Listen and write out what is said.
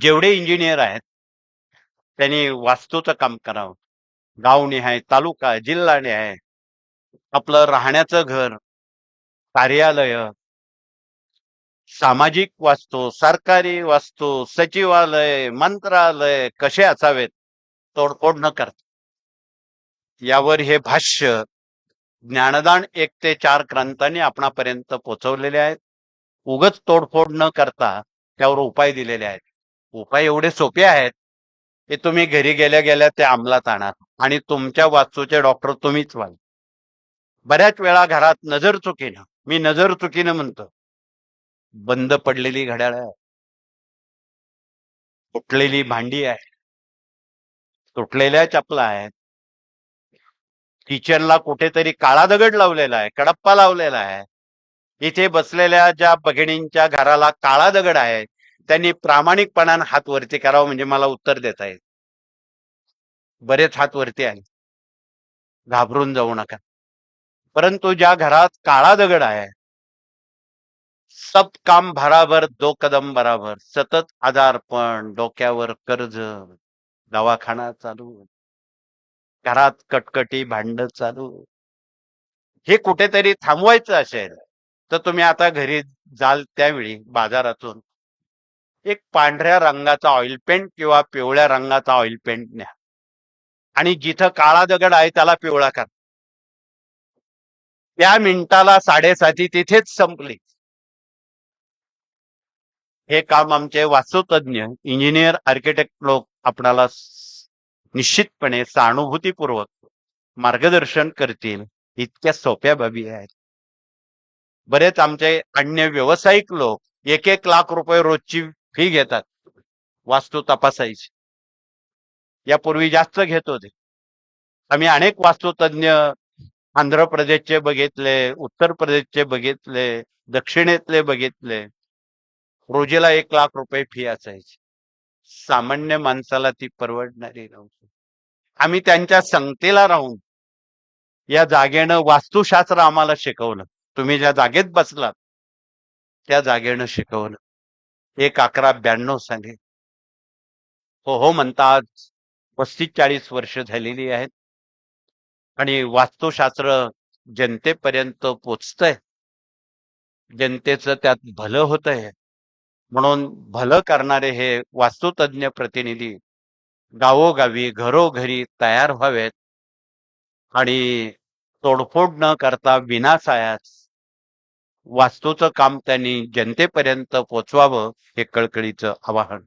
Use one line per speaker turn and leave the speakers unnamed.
जेवढे इंजिनियर आहेत त्यांनी वास्तूचं काम करावं. गावनिहाय तालुका जिल्हानिहाय आपलं राहण्याचं घर कार्यालय सामाजिक वास्तू सरकारी वास्तू सचिवालय मंत्रालय कसे असावेत तोडफोड न करता. यावर हे भाष्य ज्ञानदान एक ते चार क्रांतांनी आपणापर्यंत पोहोचवलेले आहेत. उगच तोडफोड न करता त्यावर उपाय दिलेले आहेत. उपाय एवढे सोपे आहेत की तुम्ही घरी गेल्या गेल्या ते अंमलात आणा आणि तुमच्या वास्तूचे डॉक्टर तुम्हीच व्हाल. बऱ्याच वेळा घरात नजर चुकीनं मी नजर चुकीनं म्हणतो बंद पडलेली घड्याळ आहे. तुटलेली भांडी आहे तुटलेल्या चपला आहेत. किचनला कुठेतरी काळा दगड लावलेला आहे कडप्पा लावलेला आहे. इथे बसलेल्या ज्या भगिनींच्या घराला काळा दगड आहे त्यांनी प्रामाणिकपणानं हात वरती करावा म्हणजे मला उत्तर देता येईल. बरेच हात वरती आले. घाबरून जाऊ नका. परंतु ज्या घरात काळा दगड आहे सब काम भराभर दो कदम बराबर सतत आजारपण डोक्यावर कर्ज दवाखाना चालू घरात कटकटी भांड चालू हे कुठेतरी थांबवायचं असेल तर तुम्ही आता घरी जाल त्यावेळी बाजारातून. एक पांढऱ्या रंगाचा ऑइल पेंट किंवा पिवळ्या रंगाचा ऑइल पेंट न्या. आणि जिथं काळा दगड आहे त्याला पिवळा करा. त्या मिनिटाला साडेसाती तिथेच संपली. हे काम आमचे वास्तुतज्ञ इंजिनियर आर्किटेक्ट लोक आपणाला निश्चितपणे सहानुभूतीपूर्वक मार्गदर्शन करतील. इतक्या सोप्या बाबी आहेत. बरेच आमचे अन्य व्यावसायिक लोक एक एक लाख रुपये रोजची फी घेतात. वास्तू तपासायची. यापूर्वी जास्त घेत होते. आम्ही अनेक वास्तुतज्ञ आंध्र प्रदेशचे बघितले उत्तर प्रदेशचे बघितले दक्षिणेतले बघितले. रोजीला एक लाख रुपये फी असायची. सामान्य माणसाला ती परवडणारी नव्हती. आम्ही त्यांच्या संगतीला राहून या जागेनं वास्तुशास्त्र आम्हाला शिकवलं. तुम्ही ज्या जागेत बसलात त्या जागेनं शिकवलं. एक अकरा ब्याण्णव साली. हो हो म्हणता आज पस्तीस चाळीस वर्ष झालेली आहेत. आणि वास्तुशास्त्र जनतेपर्यंत पोचतंय. जनतेचं त्यात भलं होत आहे म्हणून भलं करणारे हे वास्तुतज्ञ प्रतिनिधी गावोगावी घरोघरी तयार व्हावेत. आणि तोडफोड न करता विनासायास वास्तूचं काम त्यांनी जनतेपर्यंत पोचवावं हे कळकळीचं आवाहन.